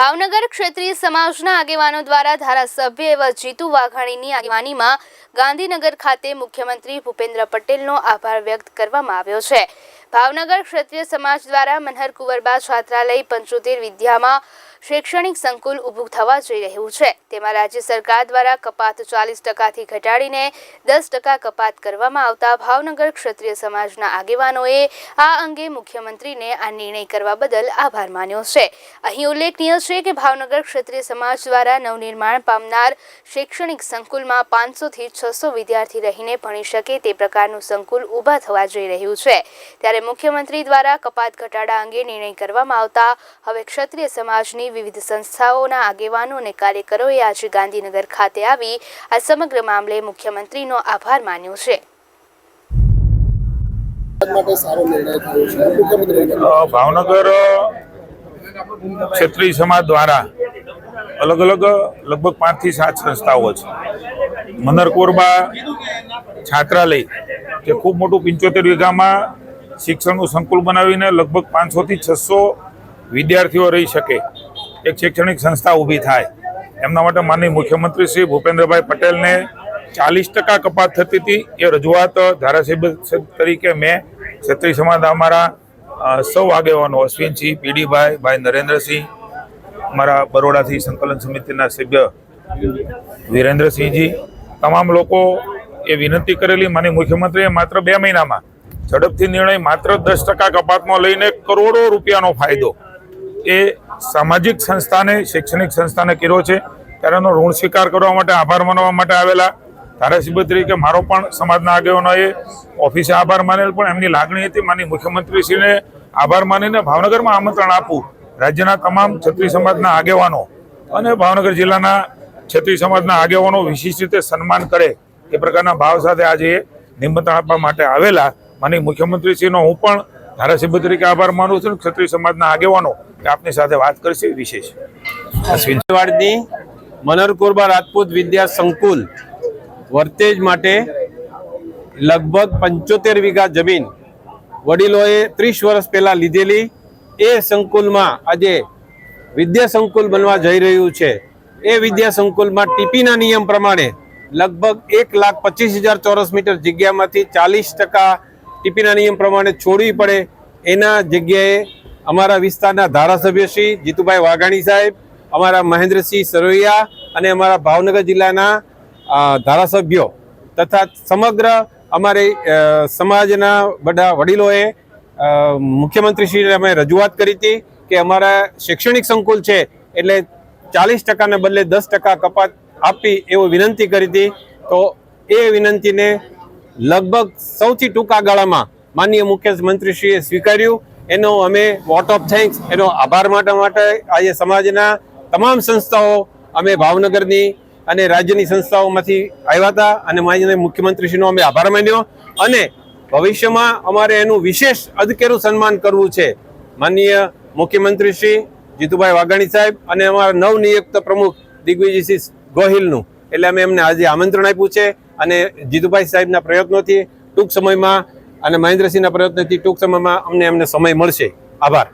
ભાવનગર ક્ષેત્રીય સમાજના આગેવાનો દ્વારા ધારાસભ્ય એવા જીતુ વાઘાણીની આગેવાનીમાં ગાંધીનગર ખાતે મુખ્યમંત્રી ભૂપેન્દ્ર પટેલનો આભાર વ્યક્ત કરવામાં આવ્યો છે. ભાવનગર ક્ષેત્રીય સમાજ દ્વારા મનહર કુંવરબા છાત્રાલય પંચોતેર વિદ્યામાં શૈક્ષણિક સંકુલ ઊભું થવા જઈ રહ્યું છે. તેમાં રાજ્ય સરકાર દ્વારા કપાત ચાલીસ ટકાથી ઘટાડીને દસ ટકા કપાત કરવામાં આવતા ભાવનગર ક્ષત્રિય સમાજના આગેવાનોએ આ અંગે મુખ્યમંત્રીને આ નિર્ણય કરવા બદલ આભાર માન્યો છે. અહીં ઉલ્લેખનીય છે કે ભાવનગર ક્ષત્રિય સમાજ દ્વારા નવનિર્માણ પામનાર શૈક્ષણિક સંકુલમાં પાંચસોથી છસો વિદ્યાર્થી રહીને ભણી શકે તે પ્રકારનું સંકુલ ઊભા થવા જઈ રહ્યું છે. ત્યારે મુખ્યમંત્રી દ્વારા કપાત ઘટાડા અંગે નિર્ણય કરવામાં આવતા હવે ક્ષત્રિય સમાજની વિવિધ સંસ્થાઓના આગેવાનો અને કાર્યકરોએ આજે ગાંધીનગર ખાતે આવી આ સમગ્ર મામલે મુખ્યમંત્રીનો આભાર માન્યો છે. માટે સારો નિર્ણય થયો છે? મુખ્યમંત્રી અ, ભાવનગર ક્ષત્રિય સમાજ દ્વારા અલગ અલગ લગભગ પાંચથી સાત સંસ્થાઓ છે. મનરકોરબા છાત્રાલય જે ખૂબ મોટું પંચોતેર વીઘામાં શિક્ષણનું સંકુલ બનાવીને લગભગ પાંચસોથી છસો વિદ્યાર્થીઓ રહી શકે. એક શૈક્ષણિક સંસ્થા ઊભી થાય. એમના માટે માનનીય મુખ્યમંત્રી શ્રી ભૂપેન્દ્રભાઈ પટેલને ચાલીસ ટકા કપાત થતી હતી. એ રજૂઆત ધારાસભ્ય તરીકે મેં ક્ષત્રિય સમાજ અમારા સૌ આગેવાનો અશ્વિનસિંહ, પીડીભાઈ, ભાઈ નરેન્દ્રસિંહ, અમારા બરોડાથી સંકલન સમિતિના સભ્ય વિરેન્દ્રસિંહજી, તમામ લોકો એ વિનંતી કરેલી માની મુખ્યમંત્રીએ માત્ર બે મહિનામાં ઝડપથી નિર્ણય માત્ર દસ ટકા કપાતમાં લઈને કરોડો રૂપિયાનો ફાયદો. એ સામાજિક સંસ્થાને, શૈક્ષણિક સંસ્થાને કર્યો છે. ત્યારે એનો ઋણ સ્વીકાર કરવા માટે આભાર માનવા માટે આવેલા ધારાસભ્ય તરીકે મારો પણ સમાજના આગેવાનોએ ઓફિસે આભાર માનેલ, પણ એમની લાગણી હતી. માની મુખ્યમંત્રીશ્રીને આભાર માનીને ભાવનગરમાં આમંત્રણ આપું. રાજ્યના તમામ છત્રી સમાજના આગેવાનો અને ભાવનગર જિલ્લાના છત્રી સમાજના આગેવાનો વિશિષ્ટ રીતે સન્માન કરે એ પ્રકારના ભાવ સાથે આજે નિમંત્રણ આપવા માટે આવેલા. માની મુખ્યમંત્રીશ્રીનો હું પણ ધારાસભ્ય તરીકે આભાર માનું છું. ક્ષત્રિય સમાજના આગેવાનો આપની સાથે વાત કરશે. વિશેષ અશ્વિનવાડની મનર મનરકોરબા રાજપૂત વિદ્યા સંકુલ વર્તેજ માટે લગભગ પંચોતેર વીઘા જમીન વડીલોએ ત્રીસ વર્ષ પહેલાં લીધેલી. એ સંકુલમાં આજે વિદ્યા સંકુલ બનવા જઈ રહ્યું છે. એ વિદ્યા સંકુલમાં ટીપીના નિયમ પ્રમાણે લગભગ એક લાખ પચીસ હજાર ચોરસ મીટર જગ્યામાંથી ચાલીસ ટકા ટીપીના નિયમ પ્રમાણે છોડવી પડે એના જગ્યાએ અમારા વિસ્તારના ધારાસભ્ય શ્રી જીતુભાઈ વાઘાણી સાહેબ, અમારા મહેન્દ્રસિંહ સરોયા અને અમારા ભાવનગર જિલ્લાના ધારાસભ્યો તથા સમગ્ર અમારે સમાજના બધા વડીલોએ મુખ્યમંત્રીશ્રીને અમે રજૂઆત કરી હતી કે અમારા શૈક્ષણિક સંકુલ છે એટલે ચાલીસ ટકાને બદલે દસ ટકા કપાત આપી એવો વિનંતી કરી હતી. તો એ વિનંતીને લગભગ સૌથી ટૂંકા ગાળામાં માનનીય મુખ્યમંત્રીશ્રીએ સ્વીકાર્યું. એનો અમે વોટ ઓફ થેન્ક્સ, એનો આભાર માટે માટે આજે સમાજના તમામ સંસ્થાઓ, અમે ભાવનગરની અને રાજ્યની સંસ્થાઓમાંથી આવ્યા હતા અને માનનીય મુખ્યમંત્રીશ્રીનો અમે આભાર માન્યો. અને ભવિષ્યમાં અમારે એનું વિશેષ અદકેરું સન્માન કરવું છે માનનીય મુખ્યમંત્રી શ્રી જીતુભાઈ વાઘાણી સાહેબ અને અમારા નવનિયુક્ત પ્રમુખ દિગ્વિજયસિંહ ગોહિલનું. એટલે અમે એમને આજે આમંત્રણ આપ્યું છે. અને જીતુભાઈ સાહેબના પ્રયત્નોથી ટૂંક સમયમાં અને મહેન્દ્રસિંહના પ્રયત્નોથી ટૂંક સમયમાં અમને એમને સમય મળશે. આભાર.